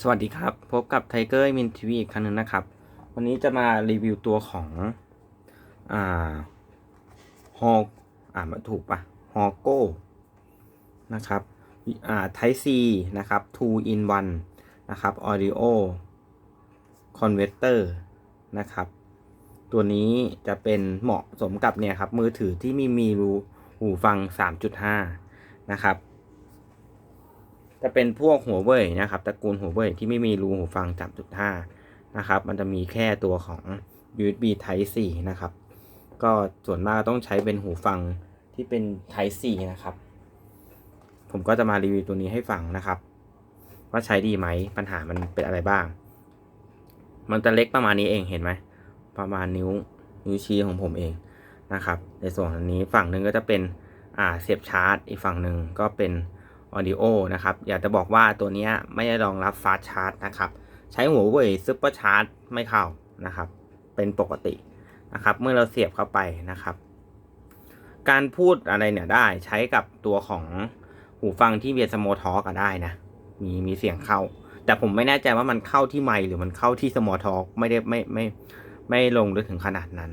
สวัสดีครับ พบกับไทเกอร์มินทีวีอีกครั้งหนึ่งนะครับ วันนี้จะมารีวิวตัวของอ่าฮออ่ามาถูกปะฮอโก้นะครับอ่าไทซีนะครับ 2 in 1 นะครับ audio converter นะครับ ตัวนี้จะเป็นเหมาะสมกับเนี่ยครับ มือถือที่มีมีรูหูฟัง 3.5 นะครับ จะเป็นพวกหัวเว่ยนะครับตระกูลหัวเว่ยที่ไม่มีรูหูฟัง 3.5 นะครับ มันจะมีแค่ตัวของ USB Type C นะครับ ก็ส่วนมากต้องใช้เป็นหูฟังที่เป็น Type C นะครับ ผมก็จะมารีวิวตัวนี้ให้ฟังนะครับ ว่าใช้ดีไหมปัญหามันเป็นอะไรบ้าง มันจะเล็กประมาณนี้เองเห็นไหมประมาณนิ้วนิ้วชี้ของผมเองนะครับ ในส่วนนนี้ฝั่งหนึ่งก็จะเป็นอ่าเสียบชาร์จ อีกฝั่งหนึ่งก็เป็น Audio นะครับ อยากจะบอกว่าตัวนี้ไม่ได้รองรับฟาสชาร์จนะครับ ใช้หัวเว่ยซุปเปอร์ชาร์จไม่เข้านะครับ เป็นปกตินะครับ เมื่อเราเสียบเข้าไปนะครับ การพูดอะไรเนี่ยได้ใช้กับตัวของหูฟังที่เวียสโมทอก็ได้นะ มีมีเสียงเข้า แต่ผมไม่แน่ใจว่ามันเข้าที่ไมหรือมันเข้าที่สมอทอไม่ได้ไม่ไม่ไม่ลงลึกถึงขนาดนั้น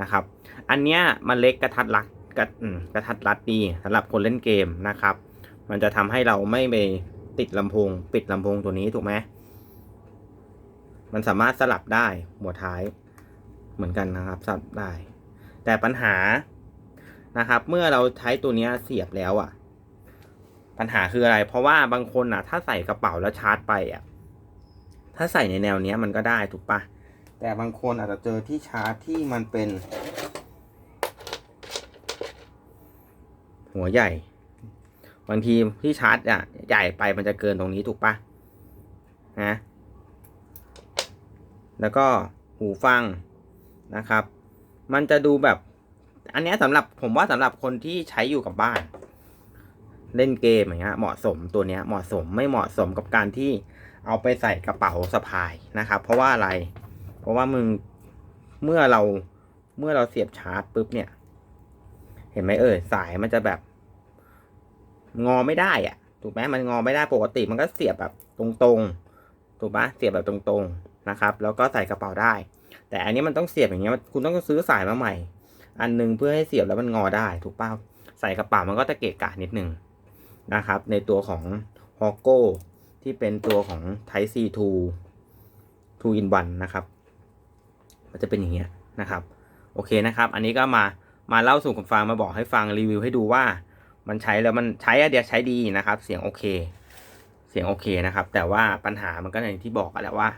นะครับ อันเนี้ยมันเล็กกระทัดรัดกระกระทัดรัดดีสำหรับคนเล่นเกมนะครับ มันจะทำให้เราไม่ไปติดลำโพง ปิดลำโพงตัวนี้ถูกไหมมันสามารถสลับได้หัวท้ายเหมือนกันนะครับสลับได้ แต่ปัญหานะครับ เมื่อเราใช้ตัวนี้เสียบแล้วอะ่ะ ปัญหาคืออะไร เพราะว่าบางคนอะ ถ้าใส่กระเป๋าแล้วชาร์จไปอะ ถ้าใส่ในแนวเนี้ยมันก็ได้ถูกปะแต่บางคนอาจจะเจอที่ชาร์จที่มันเป็น หัวใหญ่ บางทีที่ชาร์จอะใหญ่ไปมันจะเกินตรงนี้ถูกปะนะแล้วก็หูฟังนะครับ มันจะดูแบบ อันนี้สำหรับผมว่าสำหรับคนที่ใช้อยู่กับบ้าน เล่นเกมอย่างเงี้ยเหมาะสมตัวเนี้ยเหมาะสมไม่เหมาะสมกับการที่เอาไปใส่กระเป๋าสะพายนะครับ เพราะว่าอะไร เพราะว่ามึงเมื่อเราเมื่อเราเสียบชาร์จปุ๊บเนี่ย เห็นไหมเอ่ยสายมันจะแบบ งอไม่ได้อะถูกไหมมันงอไม่ได้ปกติมันก็เสียบแบบตรงๆ ถูกปะเสียบแบบตรงๆนะครับ แล้วก็ใส่กระเป๋าได้ แต่อันนี้มันต้องเสียบอย่างเงี้ยคุณต้องซื้อสายมาใหม่ อันหนึงเพื่อให้เสียบแล้วมันงอได้ ถูกป่ะใส่กระเป๋ามันก็จะเกะกะนิดนึงนะครับ ในตัวของ h o g o ที่เป็นตัวของ Type C 2 2 in 1นะครับ มันจะเป็นอย่างเงี้ยนะครับ โอเคนะครับ อันนี้ก็มามาเล่าสู่กันฟังมาบอกให้ฟังรีวิวให้ดูว่า มันใช้แล้วมันใช้อะเดียใช้ดีนะครับ เสียงโอเค เสียงโอเคนะครับ แต่ว่าปัญหามันก็อย่างที่บอกกันแหล้วว่า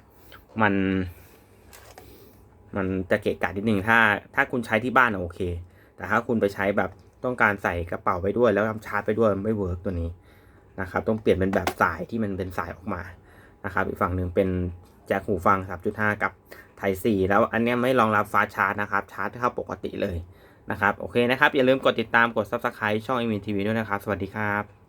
มัน มันจะเกะกะนิดนึงถ้า ถ้าคุณใช้ที่บ้านโอเค แต่ถ้าคุณไปใช้แบบต้องการใส่กระเป๋าไปด้วย แล้วทำชาร์จไปด้วยไม่เวิร์กตัวนี้นะครับ ต้องเปลี่ยนเป็นแบบสายที่มันเป็นสายออกมานะครับ อีกฝั่งหนึ่งเป็นแจ็คหูฟัง 3.5 กับไทซีแล้วอันนี้ไม่รองรับฟาชาร์จนะครับ ชาร์จเข้าปกติเลย นะครับ โอเคนะครับ อย่าลืมกดติดตามกด subscribe ช่อง m อ TV ด้วยนะครับ สวัสดีครับ